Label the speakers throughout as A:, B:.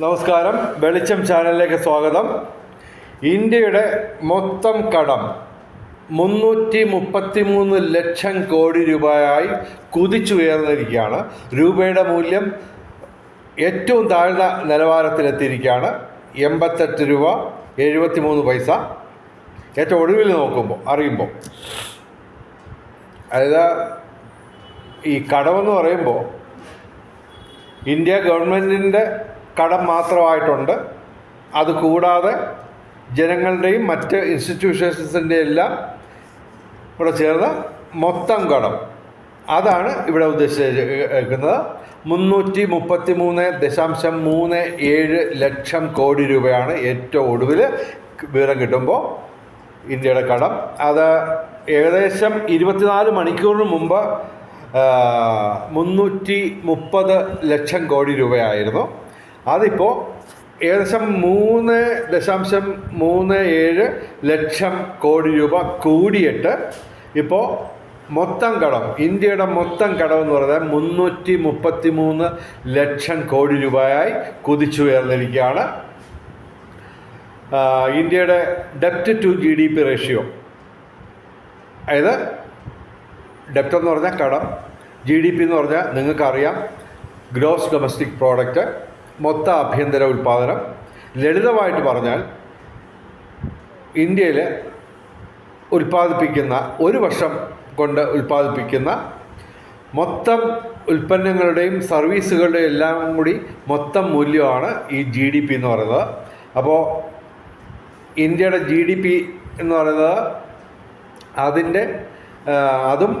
A: നമസ്കാരം. വെളിച്ചം ചാനലിലേക്ക് സ്വാഗതം. ഇന്ത്യയുടെ മൊത്തം കടം മുന്നൂറ്റി മുപ്പത്തി മൂന്ന് ലക്ഷം കോടി രൂപയായി കുതിച്ചുയർന്നിരിക്കുകയാണ്. രൂപയുടെ മൂല്യം ഏറ്റവും താഴ്ന്ന നിലവാരത്തിലെത്തിയിരിക്കുകയാണ്. എൺപത്തെട്ട് രൂപ എഴുപത്തി മൂന്ന് പൈസ. ഏറ്റവും ഒടുവിൽ നോക്കുമ്പോൾ അറിയുമ്പോൾ. അതായത് ഈ കടമെന്ന് പറയുമ്പോൾ ഇന്ത്യ ഗവൺമെന്റിന്റെ കടം മാത്രമായിട്ടുണ്ട്. അത് കൂടാതെ ജനങ്ങളുടെയും മറ്റ് ഇൻസ്റ്റിറ്റ്യൂഷൻസിന്റെ എല്ലാം കൂടെ ചേർന്ന് മൊത്തം കടം. അതാണ് ഇവിടെ ഉദ്ദേശിച്ചിരിക്കുന്നത്. മുന്നൂറ്റി മുപ്പത്തി മൂന്ന് ദശാംശം മൂന്ന് ഏഴ് ലക്ഷം കോടി രൂപയാണ് ഏറ്റവും ഒടുവിൽ വിവരം കിട്ടുമ്പോൾ ഇന്ത്യയുടെ കടം. അത് ഏകദേശം ഇരുപത്തിനാല് മണിക്കൂറിന് മുമ്പ് മുന്നൂറ്റി മുപ്പത് ലക്ഷം കോടി രൂപയായിരുന്നു. അതിപ്പോൾ ഏകദേശം മൂന്ന് ദശാംശം മൂന്ന് ഏഴ് ലക്ഷം കോടി രൂപ കൂടിയിട്ട് ഇപ്പോൾ മൊത്തം കടം ഇന്ത്യയുടെ മൊത്തം കടം എന്ന് പറയുന്നത് മുന്നൂറ്റി മുപ്പത്തി മൂന്ന് ലക്ഷം കോടി രൂപയായി കുതിച്ചുയർന്നിരിക്കുകയാണ് ഇന്ത്യയുടെ ഡെപ്റ്റ് to G D P ratio അതായത് ഡെപ്റ്റ് എന്ന് പറഞ്ഞാൽ കടം ജി ഡി പി എന്ന് പറഞ്ഞാൽ നിങ്ങൾക്കറിയാം ഗ്രോസ് ഡൊമസ്റ്റിക് പ്രോഡക്റ്റ് മൊത്ത ആഭ്യന്തര ഉൽപ്പാദനം. ലളിതമായിട്ട് പറഞ്ഞാൽ ഇന്ത്യയിൽ ഉൽപ്പാദിപ്പിക്കുന്ന ഒരു വർഷം കൊണ്ട് ഉൽപ്പാദിപ്പിക്കുന്ന മൊത്തം ഉൽപ്പന്നങ്ങളുടെയും സർവീസുകളുടെയും എല്ലാം കൂടി മൊത്തം മൂല്യമാണ് ഈ ജി ഡി പി എന്ന് പറയുന്നത്. അപ്പോൾ ഇന്ത്യയുടെ ജി ഡി പി എന്ന് പറയുന്നത് അതിന്റെ അതും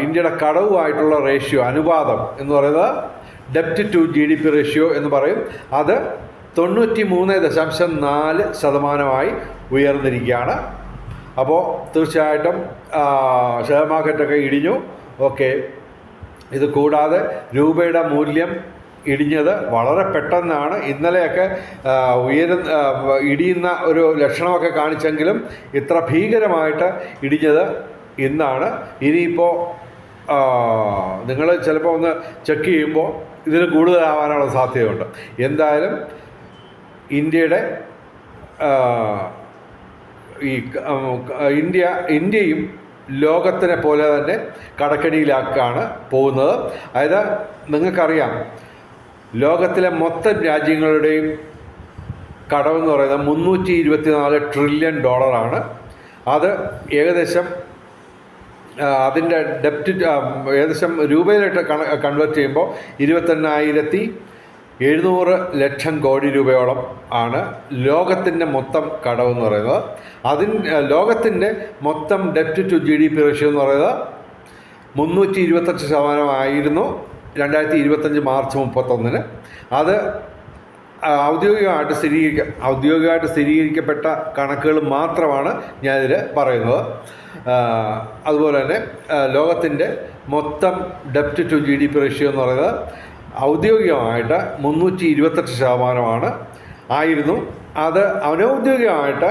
A: ഇന്ത്യയുടെ കടവുമായിട്ടുള്ള റേഷ്യോ അനുപാതം എന്ന് പറയുന്നത് ഡെപ്റ്റ് to G D P ratio എന്ന് പറയും. അത് തൊണ്ണൂറ്റി മൂന്ന് ദശാംശം നാല് ശതമാനമായി ഉയർന്നിരിക്കുകയാണ്. അപ്പോൾ തീർച്ചയായിട്ടും ഷെയർ മാർക്കറ്റൊക്കെ ഇടിഞ്ഞു. ഓക്കെ. ഇത് കൂടാതെ രൂപയുടെ മൂല്യം ഇടിഞ്ഞത് വളരെ പെട്ടെന്നാണ്. ഇന്നലെയൊക്കെ ഉയര ഉയരുന്ന ഇടിയുന്ന ഒരു ലക്ഷണമൊക്കെ കാണിച്ചെങ്കിലും ഇത്ര ഭീകരമായിട്ട് ഇടിഞ്ഞത് ഇന്നാണ്. ഇനിയിപ്പോൾ നിങ്ങൾ ചിലപ്പോൾ ഒന്ന് ചെക്ക് ചെയ്യുമ്പോൾ ഇതിന് കൂടുതലാവാനുള്ള സാധ്യതയുണ്ട്. എന്തായാലും ഇന്ത്യയുടെ ഈ ഇന്ത്യ ഇന്ത്യയും ലോകത്തിനെ പോലെ തന്നെ കടക്കടിയിലാക്കാണ് പോകുന്നത്. അതായത് നിങ്ങൾക്കറിയാം ലോകത്തിലെ മൊത്തം രാജ്യങ്ങളുടെയും കടമെന്ന് പറയുന്നത് മുന്നൂറ്റി ഇരുപത്തിനാല് ട്രില്യൺ ഡോളറാണ് അത് ഏകദേശം അതിന്റെ ഡെപ്റ്റ് ഏകദേശം രൂപയിലിട്ട് കൺവേർട്ട് ചെയ്യുമ്പോൾ ഇരുപത്തെണ്ണായിരത്തി എഴുന്നൂറ് ലക്ഷം കോടി രൂപയോളം ആണ് ലോകത്തിന്റെ മൊത്തം കടമെന്ന് പറയുന്നത്. അതിന് ലോകത്തിന്റെ മൊത്തം ഡെപ്റ്റ് to G D P ratio എന്ന് പറയുന്നത് മുന്നൂറ്റി ഇരുപത്തഞ്ച് ശതമാനമായിരുന്നു രണ്ടായിരത്തി ഇരുപത്തഞ്ച് മാർച്ച് മുപ്പത്തൊന്നിന്. അത് ഔദ്യോഗികമായിട്ട് സ്ഥിരീകരിക്ക ഔദ്യോഗികമായിട്ട് സ്ഥിരീകരിക്കപ്പെട്ട കണക്കുകൾ മാത്രമാണ് ഞാനിതിൽ പറയുന്നത്. അതുപോലെ തന്നെ ലോകത്തിന്റെ മൊത്തം ഡെപ്റ്റ് to G D P ratio എന്ന് പറയുന്നത് ഔദ്യോഗികമായിട്ട് മുന്നൂറ്റി ഇരുപത്തെട്ട് ശതമാനമാണ്. ആയിരുന്നു. അത് അനൗദ്യോഗികമായിട്ട്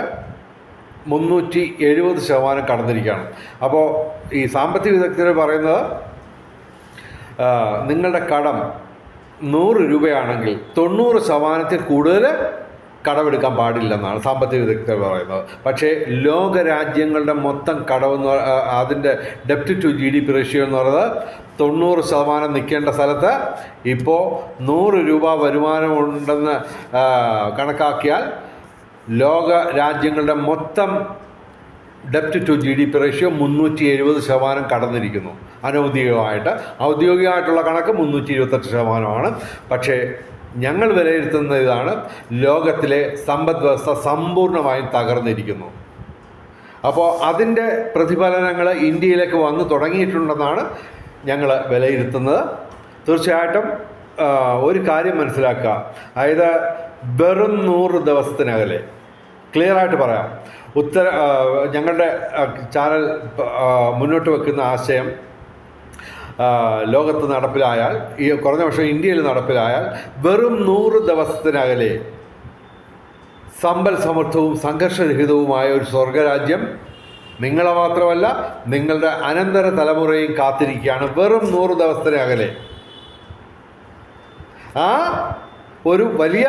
A: മുന്നൂറ്റി എഴുപത് ശതമാനം കടന്നിരിക്കുകയാണ്. അപ്പോൾ ഈ സാമ്പത്തിക വിദഗ്ധർ പറയുന്നത് നിങ്ങളുടെ കടം നൂറ് രൂപയാണെങ്കിൽ തൊണ്ണൂറ് ശതമാനത്തിൽ കൂടുതൽ കടമെടുക്കാൻ പാടില്ലെന്നാണ് സാമ്പത്തിക വിദഗ്ധർ പറയുന്നത്. പക്ഷേ ലോകരാജ്യങ്ങളുടെ മൊത്തം കടമെന്ന് അതിന്റെ ഡെപ്റ്റ് to G D P ratio എന്ന് പറയുന്നത് തൊണ്ണൂറ് ശതമാനം നിൽക്കേണ്ട സ്ഥലത്ത് ഇപ്പോൾ നൂറ് രൂപ വരുമാനമുണ്ടെന്ന് കണക്കാക്കിയാൽ ലോക രാജ്യങ്ങളുടെ മൊത്തം ഡെപ്റ്റ് to G D P ratio മുന്നൂറ്റി എഴുപത് ശതമാനം കടന്നിരിക്കുന്നു. അനൗദ്യോഗികമായിട്ട്. ഔദ്യോഗികമായിട്ടുള്ള കണക്ക് മുന്നൂറ്റി ഇരുപത്തെട്ട് ശതമാനമാണ്. പക്ഷേ ഞങ്ങൾ വിലയിരുത്തുന്ന ഇതാണ് ലോകത്തിലെ സമ്പദ് വ്യവസ്ഥ സമ്പൂർണമായും തകർന്നിരിക്കുന്നു. അപ്പോൾ അതിന്റെ പ്രതിഫലനങ്ങൾ ഇന്ത്യയിലേക്ക് വന്നു തുടങ്ങിയിട്ടുണ്ടെന്നാണ് ഞങ്ങൾ വിലയിരുത്തുന്നത്. തീർച്ചയായിട്ടും ഒരു കാര്യം മനസ്സിലാക്കുക. അതായത് വെറും നൂറ് ദിവസത്തിനകലെ ക്ലിയറായിട്ട് പറയാം. ഉത്തര ഞങ്ങളുടെ ചാനൽ മുന്നോട്ട് വെക്കുന്ന ആശയം ലോകത്ത് നടപ്പിലായാൽ ഈ കുറഞ്ഞ പക്ഷേ ഇന്ത്യയിൽ നടപ്പിലായാൽ വെറും നൂറ് ദിവസത്തിനകലെ സമ്പൽ സമൃദ്ധവും സംഘർഷരഹിതവുമായ ഒരു സ്വർഗരാജ്യം നിങ്ങളെ മാത്രമല്ല നിങ്ങളുടെ അനന്തര തലമുറയും കാത്തിരിക്കുകയാണ് വെറും നൂറ് ദിവസത്തിനകലെ. ആ ഒരു വലിയ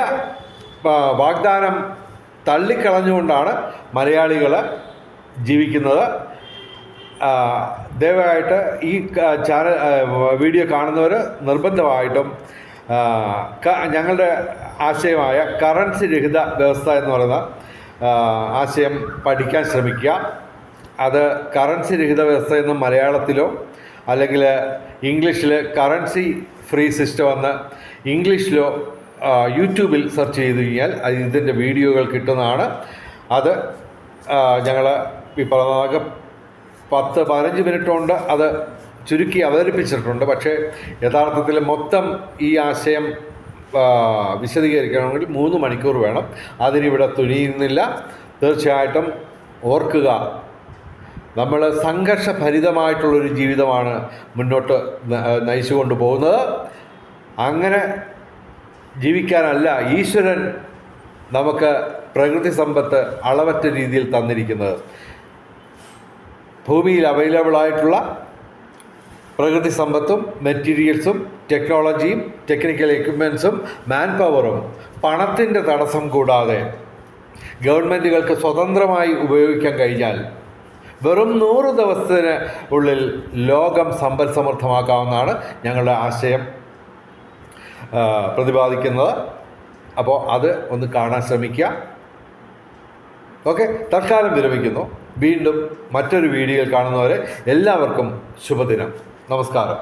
A: വാഗ്ദാനം തള്ളിക്കളഞ്ഞുകൊണ്ടാണ് മലയാളികൾ ജീവിക്കുന്നത്. ദയവായിട്ട് ഈ ചാനൽ വീഡിയോ കാണുന്നവർ നിർബന്ധമായിട്ടും ഞങ്ങളുടെ ആശയമായ കറൻസി രഹിത വ്യവസ്ഥ എന്ന് പറയുന്ന ആശയം പഠിക്കാൻ ശ്രമിക്കുക. അത് കറൻസി രഹിത വ്യവസ്ഥ എന്ന് മലയാളത്തിലോ അല്ലെങ്കിൽ ഇംഗ്ലീഷിൽ കറൻസി ഫ്രീ സിസ്റ്റം എന്ന് ഇംഗ്ലീഷിലോ യൂട്യൂബിൽ സെർച്ച് ചെയ്ത് കഴിഞ്ഞാൽ ഇതിന്റെ വീഡിയോകൾ കിട്ടുന്നതാണ്. അത് ഞങ്ങൾ ഈ പറഞ്ഞ പത്ത് പതിനഞ്ച് മിനിറ്റ് കൊണ്ട് അത് ചുരുക്കി അവതരിപ്പിച്ചിട്ടുണ്ട്. പക്ഷേ യഥാർത്ഥത്തിൽ മൊത്തം ഈ ആശയം വിശദീകരിക്കണമെങ്കിൽ മൂന്ന് മണിക്കൂർ വേണം. അതിനിവിടെ തുനിയുന്നില്ല. തീർച്ചയായിട്ടും ഓർക്കുക നമ്മൾ സംഘർഷഭരിതമായിട്ടുള്ളൊരു ജീവിതമാണ് മുന്നോട്ട് നയിച്ചു നയിച്ചുകൊണ്ട് പോകുന്നത്. അങ്ങനെ ജീവിക്കാനല്ല ഈശ്വരൻ നമുക്ക് പ്രകൃതി സമ്പത്ത് അളവറ്റ രീതിയിൽ തന്നിരിക്കുന്നത്. ഭൂമിയിൽ അവൈലബിൾ ആയിട്ടുള്ള പ്രകൃതി സമ്പത്തും മെറ്റീരിയൽസും ടെക്നോളജിയും ടെക്നിക്കൽ എക്യുപ്മെൻസും മാൻ പവറും പണത്തിന്റെ തടസ്സം കൂടാതെ ഗവൺമെന്റുകൾക്ക് സ്വതന്ത്രമായി ഉപയോഗിക്കാൻ കഴിഞ്ഞാൽ വെറും നൂറ് ദിവസത്തിന് ഉള്ളിൽ ലോകം സമ്പൽ സമൃദ്ധമാക്കാവുന്നതാണ് ഞങ്ങളുടെ ആശയം പ്രതിപാദിക്കുന്നത്. അപ്പോൾ അത് ഒന്ന് കാണാൻ ശ്രമിക്കുക. ഓക്കെ തൽക്കാലം വിരമിക്കുന്നു. വീണ്ടും മറ്റൊരു വീഡിയോയിൽ കാണുന്നവരെ എല്ലാവർക്കും ശുഭദിനം. നമസ്കാരം.